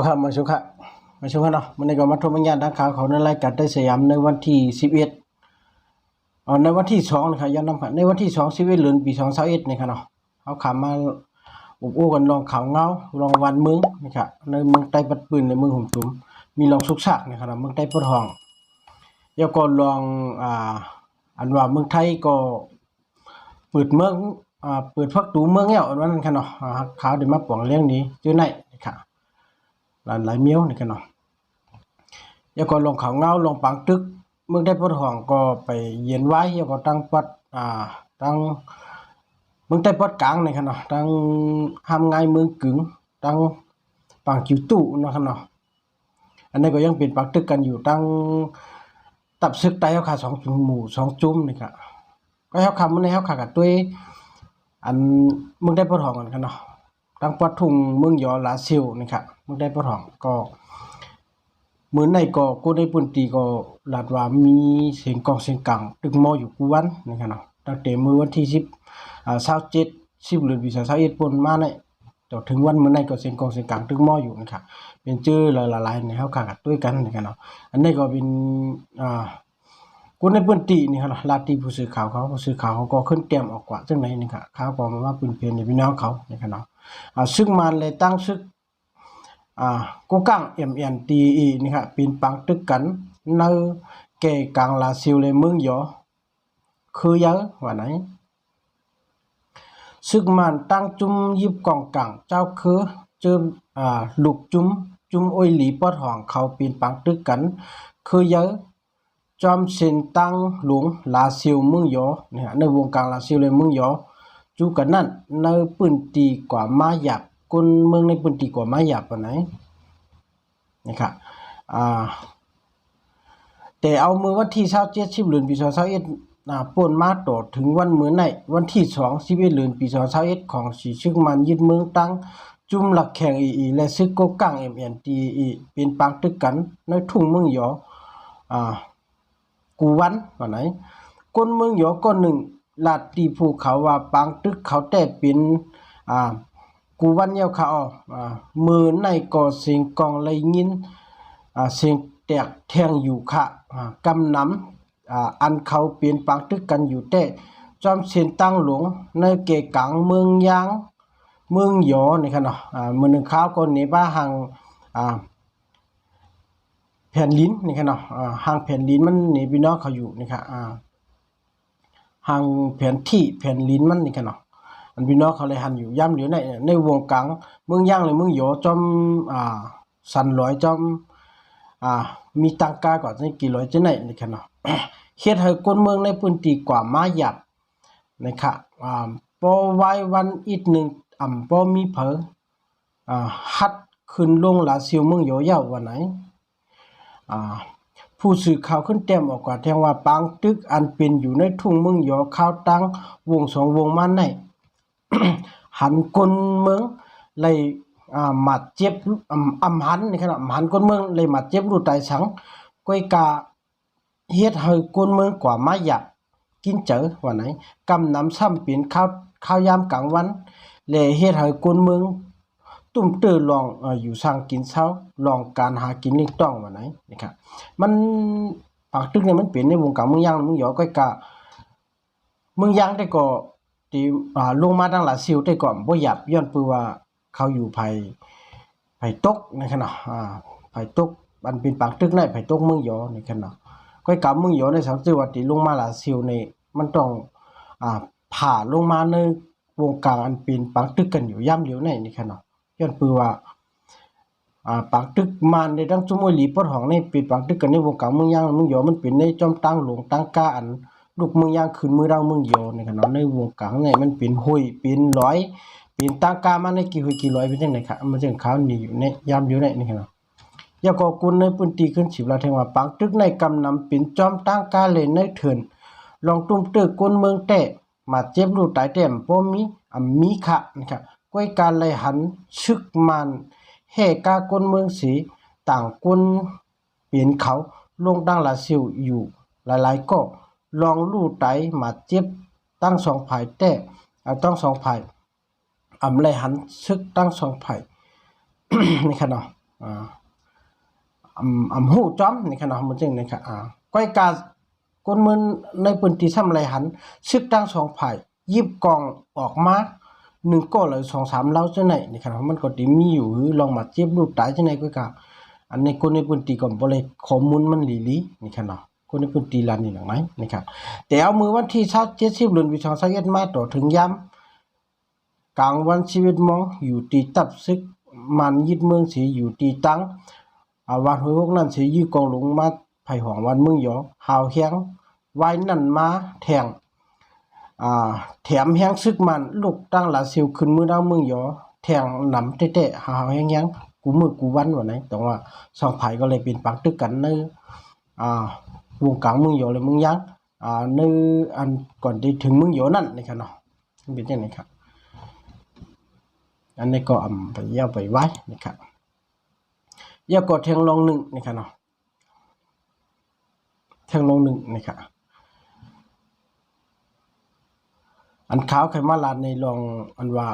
เอาครับมาชมครับมาชมกันเนาะมันในก็มาทบทวนทางข่าวเขาในรายการได้สยามในวันที่11เอาในวันที่2นะครับย้อนนำครับในวันที่2 11เอ็ดือนปี2021นี่ครับเนาะเอาข่าวมาอุบอู้กันลองข่าวเงาลองวันเมืองนะครับในเมืองใต้ปัดปืนในเมืองหุ่มตุ้มมีลองสุกซักนะครับเนเมืองใต้ปดห้องแล้วก็ลองอ่าอันว่าเมืองไทยก็เปิดเมืองอ่าเปิดพักตูเมืองแล้วอันว่านั้นครับเนาะอ่าข่าวได้มาป่องเรื่องนี้อยู่ในนะครับ ลานหลายเมียวนี่กันเนาะแล้วก็ลงเขาเงาลงปังตึกเมืองได้ปดห้องก็ไปเย็นไว้แล้วก็ตั้งปัดอ่าตั้งเมืองใต้ปดกลางนี่กันเนาะตั้งห้ามง่ายเมืองกึ่งตั้งปังจิวตู้นะครับเนาะอันนี้ก็ยังเป็นปักตึกกันอยู่ตั้งตับซึกไตเฮาขาสองจุ่มหมู่สองจุ่มนี่ครับก็เฮาคำมันในเฮาขากับด้วยอันเมืองได้ปดห้องกันกันเนาะ ทางปัดทุงเมืองยอลาซิลนี่ครับเมืองได้ปะทองก็เหมือนในก็กูได้ปุ่นตีก็หลาดว่ามีเสียงกองเสียงกังตึกมออยู่กูวันนะครับเนาะตั้งแต่มื้อวันที่10อ่า27 10เดือนปี2021ปนมาเนี่ยจนถึงวันมื้อในก็เสียงกองเสียงกังตึกมออยู่นะครับเป็นชื่อหลายๆในเฮาขากันด้วยกันนะครับเนาะอันนี้ก็เป็นอ่ากูในพื้นที่นี่ครับลาตีผู้สื่อข่าวเขาผู้สื่อข่าวเขาก็ขึ้นเตรียมออกกว่าจังไหนนี่ครับข่าวก็มาว่าปืนเพียนในพี่น้องเขานี่ครับเนาะ ว่าไหนซึกมันตั้งจุ่มยิบกองกลางเจ้าคือเจออ่าลูกจุ่มจุ่มอ้อยหลีปอดห้องเขาปีนปังตึกกันคือเยอะจอมเซน จูกันนั่นในปืนตีกว่ามาหยับคนเมืองในปืนตีกว่ามาหยับปนไหนนะครับอ่าแต่เอามือวันที่27 10เดือนปี2021อ่าป่นมาต่อถึงวันมือไหนวันที่2 11เดือนปี2021ของสีชึกมันยึดเมืองตั้งจุ่มหลักแข่งอีและซึกโกกัง MNTE เอ็นตีเป็นปางตึกกันในทุ่งเมืองยออ่ากูวันว่าไหนคนเมืองหยอก็หนึ่ง ลาดตีภูเขาว่าปางตึกเขาแต่เป็นอ่ากูวันเยาเขาอ่ามือในก็เสียงกองเลยยินอ่าเสียงแตกแทงอยู่ค่ะอ่ากำนำอ่าอันเขาเปลี่ยนปางตึกกันอยู่แต่จอมเสียนตั้งหลวงในเกกังเมืองยางเมืองหยอนี่ค่ะเนาะอ่ามือหนึ่งข้าวก็เนบ้าหังอ่าแผ่นลิ้นนี่ครับเนาะอ่าห่างแผ่นลิ้นมันนี่พี่น้องเขาอยู่นี่ครับอ่า ห่างแผ่นที่แผ่นลิ้นมันนี่ครับเนาะอันพี่น้องเขาเลยหันอยู่ย่ำเหลือในในวงกลางเมืองย่างเลยเมืองหยอจอมอ่าสันลอยจอมอ่ามีตังกาก่อนนี่กี่ร้อยจะไหนนี่ครับเนาะเฮ็ดให้คนเมืองในพื้นที่กว่ามาหยับนะครับอ่าพอไว้วันอีกหนึ่งอ่ำพอมีเผออ่าฮัดขึ้นลงลาซิวเมืองหยอยาววันไหนอ่า ผู้สื่อข่าวขึ้นแต้มออกกว่าแทงว่าปางตึกอันเป็นอยู่ในทุ่งเมืองหยอข้าวตั้งวงสองวงมาในหันคนเมืองเลยอ่ามาเจ็บอำอำหันนี่ครับหันคนเมืองเลยมาเจ็บรูตายสังก้อยกาเฮ็ดให้คนเมืองกว่ามาอยากกินเจอว่าไหนกำนำซ้ำเป็นข้าวข้าวยามกลางวันและเฮ็ดให้คนเมือง ตุ้มเตอลองอยู่สร้างกินเช้าลองการหากินนี่ต้องว่าไหนนะครับมันปากตึกเนี่ยมันเป็นในวงการเมืองย่างเมืองหยอก็กะเมืองย่างได้ก็ที่อ่าลงมาตั้งหลาซิวได้ก่อนบ่หยับย้อนปือว่าเขาอยู่ภายภายตกในะครับเนาะอ่าภายตกมันเป็นปากตึกในภายตกเมืองหยอนี่ครับเนาะก็กะเมืองหยอในสังจังหวัดที่ลงมาหลาซิวนี่มันต้องอ่าผ่าลงมาในวงการอันเป็นปากตึกกันอยู่ย่ำเหลียวในนี่ครับเนาะ ย้อนปือว่าอ่าปากตึกมันในดังจุมวยหลีปอดห้องในปิดปากตึกกันในวงการเมืองย่างมืองหยอมันเป็นในจอมตั้งหลวงตั้งกาอันลูกเมืองย่างขึ้นมือดังเมืองหยอในขณะในวงการในมันเป็นห้วยเป็นร้อยเป็นตั้งกามาในกี่ห้วยกี่ร้อยเป็นจังได๋ครับมันจังขาวนี่อยู่ในยามอยู่ในนี่ครับยาก็กุนในพื้นที่ขึ้นสิบลาแทงว่าปากตึกในกำนำเป็นจอมตั้งกาเลยในเถินลองตุ้มตึกกนเมืองแต่มาเจ็บรูตายแต้มบ่มีอ่ามีค่ะนะครับ ก้อยการเลยหัน ชึกมันเฮกากนเมืองสี ต่างคนเปลี่ยนเขาลงดังลาซิวอยู่หลายๆก็ลองลู่ไตมาเจ็บตั้งสองภายแต่เอาต้องสองภายอำเลยหันซึกตั้งสองภายนี่ค่ะเนาะอ่าอำอำหูจอมนี่ค่ะเนาะมันจึงนี่ค่ะอ่าก้อยกาคนมืนในปืนที่ทำไรหัน ซึกตั้งสองภายยิบกองออกมา หนึ่งก็เลยสองสามเล้าจังไหนนี่ค่ะเนาะมันก็ติมีอยู่หือลองมาเจ็บลู่ไตจังไหนก้อยกาอันในคนในพื้นที่ก็บ่เลยข้อมูลมันหลีลีนี่ครับเนาะคนในพื้นที่ลานนี่หนังไหนนะครับแต่เอามือวันที่27เดือนวิชาส21มาต่อถึงยามกลางวันชีวิตมองอยู่ตีตับซึกมันยึดเมืองสีอยู่ตีตังอาวันหัวยหกนั่นสียื้อกองหลงมาไผ่หองวันเมืองยอหาวแฮงไว้นั่นมาแทง อ่าแถมแฮงซึกมันลูกตั้งหลาซิวขึ้นมือดาวมืองหยอแทงหนำเตะๆหาวแฮงยังกูมือกูวันว่าไหนแต่ว่าสองไผก็เลยเป็นปักตึกกันในอ่าวงกลางมึงโยเลยมึงยังอ่าในอันก่อนที่ถึงมึงโยนั่นนี่ครับเนาะเป็นย่างนี้ครับอันนี้ก็อำไปเย่าไปไว้นะครับเย่าก็เทงลงหนึ่งนี่ครับเนาะเทงลงหนึ่งนี่ครับ อันขาวไขมาลาดในลองอันว่า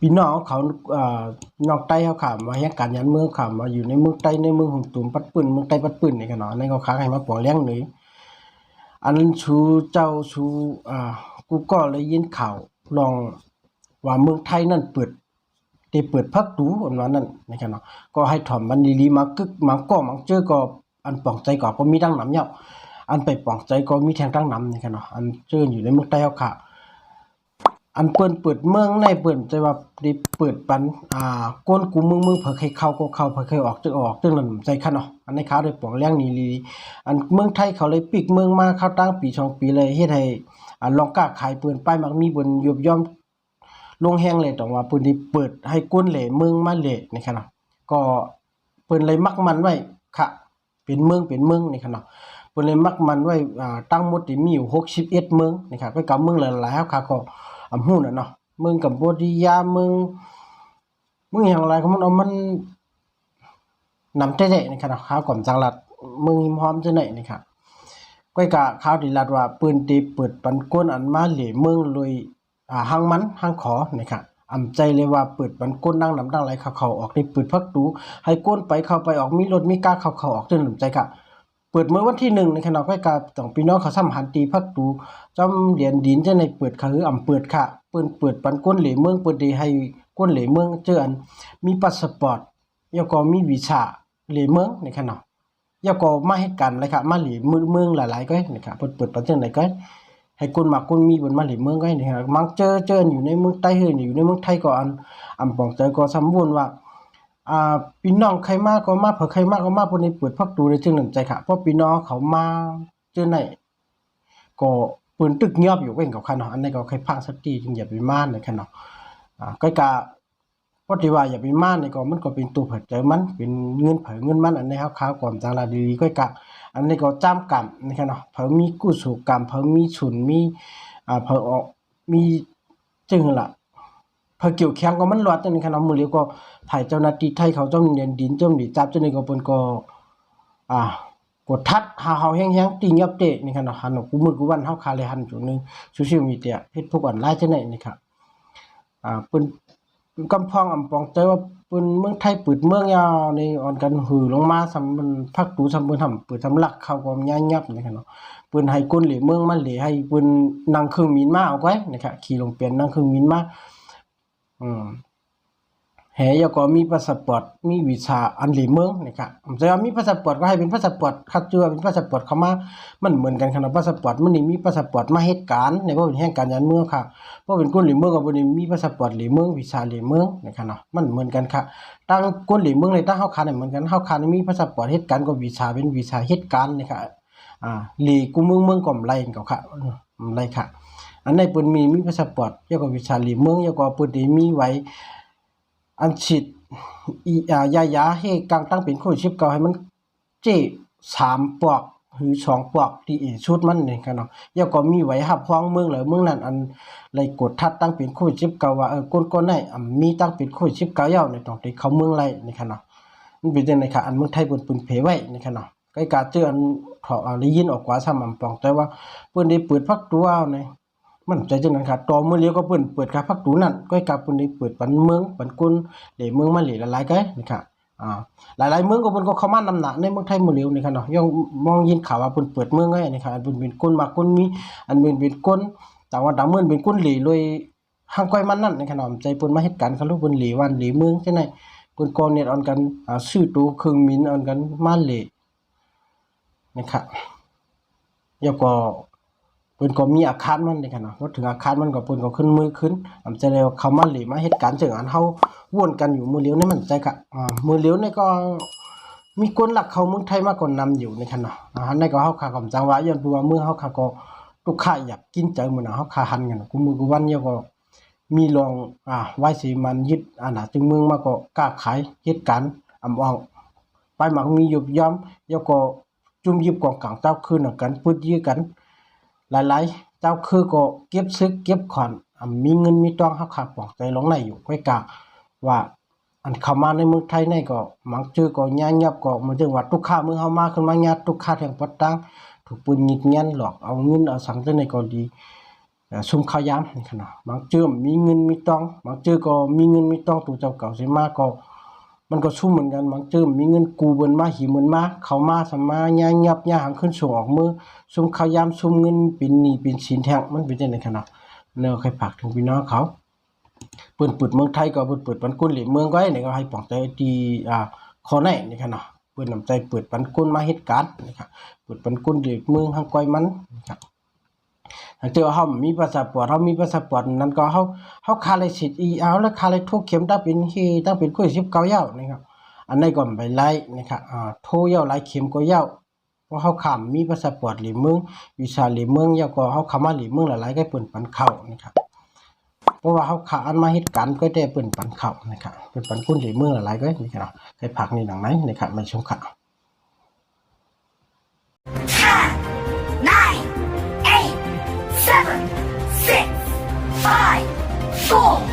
พี่น้องเขาอ่อนอกใต้เขาขามมาเฮ็ดการยันเมืองขามมาอยู่ในเมืองใต้ในเมืองของตุ่มปัดปืนเมืองใต้ปัดปืนนี่กันเนาะในเขาค้างให้มาปอเลี้ยงหนี่งอันชูเจ้าชูอ่ากูก็เลยยินข่าวลองว่าเมืองไทยนั่นเปิดได้เปิดพักตูอันว่านั่นนี่กันเนาะก็ให้ถ่อมมันดีๆมากึกมาก็มังเจอก็อันป่องใจก็ก็มีดังหนำเนาอันไปป่องใจก็มีแทงดังหนำนี่กันเนาะอันเจออยู่ในเมืองใต้เขาค่ะ อันเปิ้นเปิดเมืองในเปิ้นจะว่าได้เปิดปันอ่าก้นกูเมืองเมืองเผอเคยเข้าก็เข้าเผอเคยออกจึงออกจึงนั่นใจคันเนาะอันในข่าวได้ปองเลี้ยงนี่ลีอันเมืองไทยเขาเลยปิกเมืองมาเข้าตั้งปีสองปีเลยเฮ็ดให้อ่าลองกล้าขายปืนป้ายมักมีบนยบย่อมลงแฮงเลยต้องว่าปืนที่เปิดให้ก้นเหล่เมืองมาเหล่นี่คันเนาะก็เปิ้นเลยมักมันไว้ค่ะเป็นเมืองเป็นเมืองนี่คันเนาะเปิ้นเลยมักมันไว้อ่าตั้งหมดที่มีอยู่61เอ็ดเมืองนี่ค่ะก็กำเมืองหลายๆครับก็ อำหูน่ะเนาะเมืองกัมพูชาเมืองเมืองอย่างไรก็มันเอามันนำเตะๆนี่ครับข้าวก่อมจังหลัดเมืองหิมหอมจังไหนนี่ครับก้อยกะข้าวที่ลัดว่าปืนตีเปิดปันก้นอันมาเหลเมืองลุยอ่าหางมันหางขอนี่ครับอำใจเลยว่าเปิดปันก้นดังนำดังไหลเข้าเขาออกนี่เปิดพักตูให้ก้นไปเข้าไปออกมีรถมีกาเข้าเข้าออกจนหนำใจกะ เปิดเมื่อวันที่หนึ่งในขณะก้อยกาต้องพี่น้องเขาซ้ำหันตีพักตูจำเหรียญดินจะในเปิดคืออ่ำเปิดค่ะ เปิ้นเปิดปันก้นเหลเมืองเปิดด้ให้ก้นเหลเมืองเจออันมีพาสปอร์ตแล้วก็มีวีซ่าเหลเมืองนี่ค่ะเนาะแล้วก็มาให้กันเลยค่ะมาเหลเมืองเมืองหลายๆก็นี่ค่ะเปิดเปิดปันเจังไดก็ให้คนมาคนมีบนมาเหลเมืองก็นี่ค่ะมังเจอเจออยู่ในเมืองใต้เฮืออยู่ในเมืองไทยก็อันอ่ำปองใจอก็สำบุญว่า อ่าพี่น้องใครมากก็มาเผื่อใครมากก็มาพิ่นได้เปิดพักตูได้จึงหนึ่งใจค่ะเพราะพี่น้องเขามาเจอไหนก็ปืนตึกเงียบอยู่เว้นกับคันเนาะอันนี้ก็ใครพังสักทีจึงอย่าไปม่านเลยคันเนาะอ่าก็กะเพราะที่ว่าอย่าไปม่านนี่ก็มันก็เป็นตัวเผิดใจมันเป็นเงินเผยเงินมันอันนี้ครับขาวก่อนจางลาดีๆก็กะ อันนี้ก็จ้ำกรรมนี่คันเนาะเผยมีกู้สู่กรรมเผยมีฉุนมีอ่าเผยออกมีจึงละ พอเกี่ยวแข้งก็มันรอดจังนี้คันเอามือเลียวก็ถ่ายเจ้าหน้าที่ไทยเขาเจ้าเรียนดินเจ้าหนีจับจังนี้ก็เพิ่นก็อ่ากดทัดหาเฮาแห้งๆตีเงียบเตะนี่คันเนาะหันกูมือกูวันเฮาคาเลยหันจุดหนึงโซเชียลมีเดียเฮ็ดพวกออนไลน์จังได๋นี่ครับอ่าเพิ่นกำพองอำปองใจว่าเพิ่นเมืองไทยปิดเมืองยาวในี่อนกันหือลงมาซำมันพักตูซำเพิ่นทำปิดสำลักเข้าก็ยายับนี่คันเนาะเพิ่นให้คนเหลเมืองมาเหลให้เพิ่นนั่งเครื่องบินมาเอาไว้นะครับขี่ลงเปลี่ยนนั่งเครื่องบินมา อืมแหยก็มีพาสปอร์ตมีวีซ่าอันหลีเมืองนี่ครับแต่ว่ามีพาสปอร์ตก็ให้เป็นพาสปอร์ตคัดจือเป็นพาสปอร์ตเข้ามามันเหมือนกันครับพาสปอร์ตมันนี่มีพาสปอร์ตมาเฮ็ดการในบ่เป็นแห่งการยันเมืองค่ะบ่เป็นคนหลีเมืองก็บ่ได้มีพาสปอร์ตหลีเมืองวีซ่าหลีเมืองนี่ครับเนาะมันเหมือนกันค่ะตั้งคนหลีเมืองเลยตั้งเฮาคันเหมือนกันเฮาคันมีพาสปอร์ตเฮ็ดการก็วีซ่าเป็นวีซ่าเฮ็ดการ์นี่ค่ะอ่าหลีกูเมืองเมืองก็ไรก็ค่ะไรค่ะ อันในปิ้นมีมีพาสปอร์ตแล้วก็วิชาลีเมืองแล้วก็เปิ้นด้มีไว้อันฉีดอีอ่ายายาให้กลางตั้งเป็นโควิด19ให้มันเจ้สามปอกหรือสองปอกที่ชุดมันนี่กันเนาะแล้วก็มีไว้หับฟ้องเมืองแล้วเมืองนั้นอันเลยกดทัดตั้งเป็นโควิด19ว่าเออคนๆไหนมีตั้งเป็นโควิด19ยาในตรงที่เขาเมืองไรนี่ค่ะเนาะมันเป็นจังได๋ค่ะอันเมืองไทยเปิ้นปิ้นเพไว้นี่ค่ะเนาะใกล้กาเจออันถาะอ่าได้ยินออกกว่าซ้ำอำปองแต่ว่าปิ้นได้เปิดพักตัวเอาใน มันใจจังนั้นค่ะต่อมื้อเลี้ยวก็เปิ้นเปิดค่าพักตูนั่นกล้กาเปิ้นได้เปิดปันเมืองปันกุนเหลเมืองมาเหลีหลายๆไกนะครับอ่าหลายๆเมืองก็เพิ่นก็เข้ามานำหน้าในเมืองไทยมื้อเลี้ยวนี่ค่ะเนาะยังมองยินข่าวว่าเพิ่นเปิดเมืองไว้นี่ค่ะอันเพิ่นเป็นกุนมากุนมีอันเป็นเป็นก้นต่างว่าดำเมือนเป็นก้นเหลเลยห้างก้อยมันนั่นในขนมใจเปิ้นมาเฮ็ดกันเขาลูกเปิ้นเหลีวันเหลีเมืองจังได๋เปิ้นก่อเน็ตออนกันอ่าซื้อตู้เครื่องมินออนกันมาเหลนะครับแล้วก็ เปิ้นก็มีอาคารมันในขนาดว่าถึงอาคารมันก็เปิ้นก็ขึ้นมือขึ้นอำใจแล้วเขามาเหลมาเฮ็ดการจังอันเฮาวนกันอยู่มือเลี้ยวนี่มันใจกะอ่ามือเลี้ยวนี่ก็มีคนหลักเขาเมืองไทยมากกว่านำอยู่ในขณะอาหาในก็เฮาคากำจังหวะย้อนผู้ว่ามือเฮาคาก็ลูกค้าอยากกินใจมื้อน่ะเฮาคาหันกันกูมือกูวันเนี่ยก็มีลองอ่าไว้สิมันยึดอาณาจึงเมืองมาก็กล้าขายเฮ็ดการอำอองไปมักมียุบย้อมแล้วก็จุ่มยิบกองกลางเจ้าคืนกันพูดยื้อกัน หลายๆ เจ้าคือก็เก็บซึกเก็บขอนมีเงินมีทองเฮาคาปอกใจลงในอยู่ไว้กะว่าอันเข้ามาในเมืองไทยในก็มักเจอก็ญายับก็มันถึงว่าทุกค้าเมืองเฮามาขึ้นมาญาทุกค้าแห่งปัดตังถูกปืนยิงเงี้ยนหลอกเอาเงินเอาสังจังไดก็ดีซุ่มข้าวยามนี่คั่นน่ะมักเจอมีเงินมีทองมักเจอก็มีเงินมีทองตัวเจ้าเก่าสิมากก็ มันก็ซุ่มเหมือนกันมักเจอมีเงินกูเบินมาหิเบิ่นมาเขามาสมาญายับญาหังขึ้นส่งออกมือซุ่มข้ายามซุ่มเงินเป็นหนี้เป็นสินแท้งมันเป็นจังได๋คั่นน่ะเนาะใครฝากถึงพี่น้องเขาเปิดเปิดเมืองไทยก็เปิดเปิดปันกุนเหลีเมืองไว้นี่ก็ให้ปองใจที่อ่าขอแน่นี่ค่ะเนาะเปิดนำใจเปิดปันกุนมาเฮ็ดการณ์นี่ค่ะเปิดปันกุนเหลีเมืองทางก้อยมันนี่ค่ะ ถ้าเจอเฮามีภาษาปอร์ตเฮามีภาษาปอร์ตนั้นก็เฮาเฮาคาเลยสิทธิ์อีเอาแล้วคาเลยทุกเข็มถ้าเป็นที่ถ้าเป็นกุ้ย19ยาวนี่ครับอันนี้ก็ไปไล่นี่ค่ะอ่าโทยาวหลายเข็มก็เย้าเพราะเฮาข้ามมีภาษาปอร์ตเหลีเมืองวิชาหลีเมืองแล้วก็เฮาข้ามาหลีเมืองหลายๆก็เปิ้นปันเข้านี่ครับเพราะว่าเขาขาอันมาเฮ็ดการก็ได้เปิ้นปันเข้านะครับเปิ้นปันกุ้นเหลเมืองหลายๆก็นี่ครับให้ผักนี่หนังไหนนะครับมาชมข่าว 爱，说。